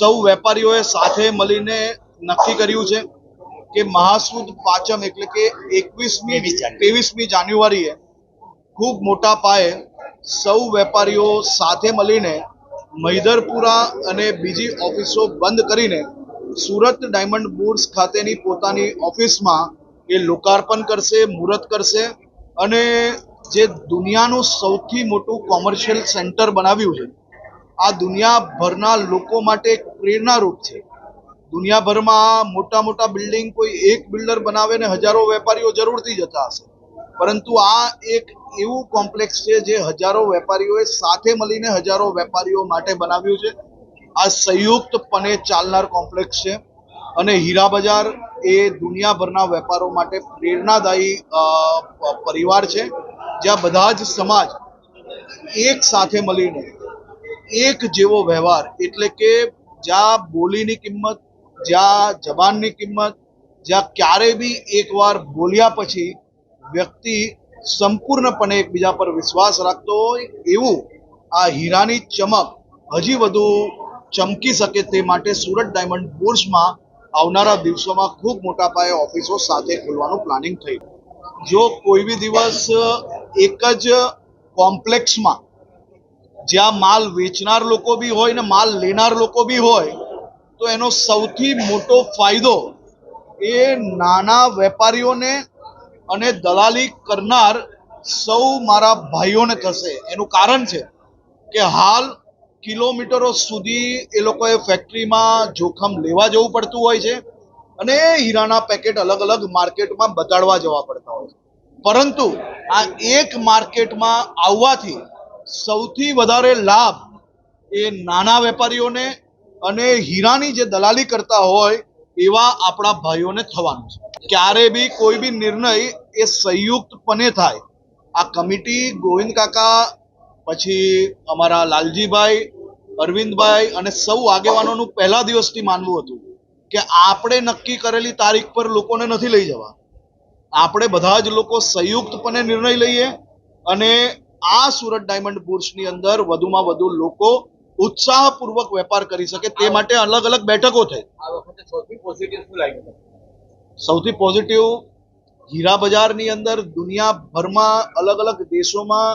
સૌ વેપારીઓએ સાથે મળીને નક્કી કર્યું છે કે મહાસુદ પાંચમ એટલે કે એકવીસમી ત્રેવીસમી જાન્યુઆરીએ ખૂબ મોટા પાયે સૌ વેપારીઓ સાથે મળીને મૈધરપુરા અને બીજી ઓફિસો બંધ કરીને સુરત ડાયમંડ બુર્સ ખાતેની પોતાની ઓફિસમાં એ લોકાર્પણ કરશે મુહૂર્ત કરશે અને જે દુનિયાનું સૌથી મોટું કોમર્શિયલ સેન્ટર બનાવ્યું છે આ દુનિયાભરના લોકો માટે એક પ્રેરણારૂપ છે. દુનિયાભરમાં મોટા મોટા બિલ્ડિંગ કોઈ એક બિલ્ડર બનાવે ને હજારો વેપારીઓ જરૂરથી જતા હશે. પરંતુ આ એક એવું કોમ્પ્લેક્સ છે જે હજારો વેપારીઓએ સાથે મળીને હજારો વેપારીઓ માટે બનાવ્યું છે. આ સંયુક્તપણે ચાલનાર કોમ્પ્લેક્સ છે અને હીરા બજાર એ દુનિયાભરના વેપારો માટે પ્રેરણાદાયી પરિવાર છે. જ્યાં બધા જ સમાજ એક સાથે મળીને એક જેવો વ્યવહાર, એટલે કે જ્યાં બોલીની કિંમત, જ્યાં જબાનની કિંમત, જ્યાં ક્યારે બી એકવાર બોલ્યા પછી વ્યક્તિ સંપૂર્ણપણે એકબીજા પર વિશ્વાસ રાખતો હોય, એવું આ હીરાની ચમક હજી વધુ ચમકી શકે તે માટે સુરત ડાયમંડ બોર્સમાં આવનારા દિવસોમાં ખૂબ મોટા પાયે ઓફિસો સાથે ખોલવાનું પ્લાનિંગ થયું. જો કોઈ બી દિવસ એક જ કોમ્પ્લેક્સમાં જ્યાં માલ વેચનાર લોકો બી હોય ને માલ લેનાર લોકો બી હોય, તો એનો સૌથી મોટો ફાયદો એ નાના વેપારીઓને અને દલાલી કરનાર સૌ મારા ભાઈઓને થશે. એનું કારણ છે કે હાલ કિલોમીટરો સુધી એ લોકોએ ફેક્ટરીમાં જોખમ લેવા જવું પડતું હોય છે અને હીરાના પેકેટ અલગ અલગ માર્કેટમાં બતાડવા જવા પડતા હોય છે. પરંતુ આ એક માર્કેટમાં આવવાથી સૌથી વધારે લાભ એ નાના વેપારીઓને અને હીરાની જે દલાલી કરતા હોય એવા આપણા ભાઈઓને થવાનું છે. ક્યારે બી કોઈ બી નિર્ણય એ સંયુક્તપણે થાય. આ કમિટી ગોવિંદ કાકા, પછી અમારા લાલજીભાઈ, અરવિંદભાઈ અને સૌ આગેવાનોનું પહેલા દિવસથી માનવું હતું કે આપણે નક્કી કરેલી તારીખ પર લોકોને નથી લઈ જવા. આપણે બધા જ લોકો સંયુક્તપણે નિર્ણય લઈએ અને આ સુરત ડાયમંડ બુર્સની અંદર વધુમાં વધુ લોકો ઉત્સાહપૂર્વક વેપાર કરી શકે તે માટે અલગ અલગ બેઠકો થઈ. સૌથી પોઝિટિવ શું સૌથી પોઝિટિવ હીરા બજારની અંદર દુનિયાભરમાં અલગ અલગ દેશોમાં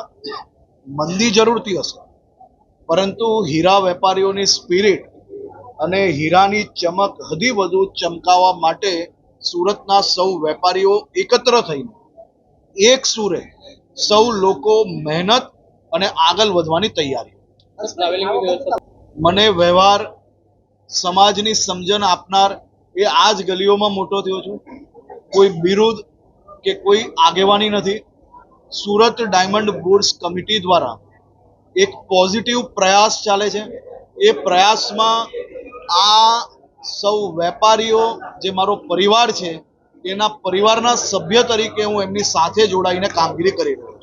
મંદી જરૂરથી હશે. પરંતુ હીરા વેપારીઓની સ્પિરિટ અને હીરાની ચમક હજી વધુ ચમકાવવા માટે સુરતના સૌ વેપારીઓ એકત્ર થઈને એક સુરે સૌ લોકો મહેનત અને આગળ વધવાની તૈયારી. મને વ્યવહાર સમાજની સમજણ આપનાર એ આ જ ગલીઓમાં મોટો થયો છું. કોઈ બિરુદ કે કોઈ આગેવાની નથી. સુરત ડાયમંડ બુર્સ કમિટી દ્વારા એક પોઝિટિવ પ્રયાસ ચાલે છે. એ પ્રયાસમાં આ સૌ વેપારીઓ જે મારો પરિવાર છે એના પરિવારના સભ્ય તરીકે હું એમની સાથે જોડાઈને કામગીરી કરી રહ્યો છું.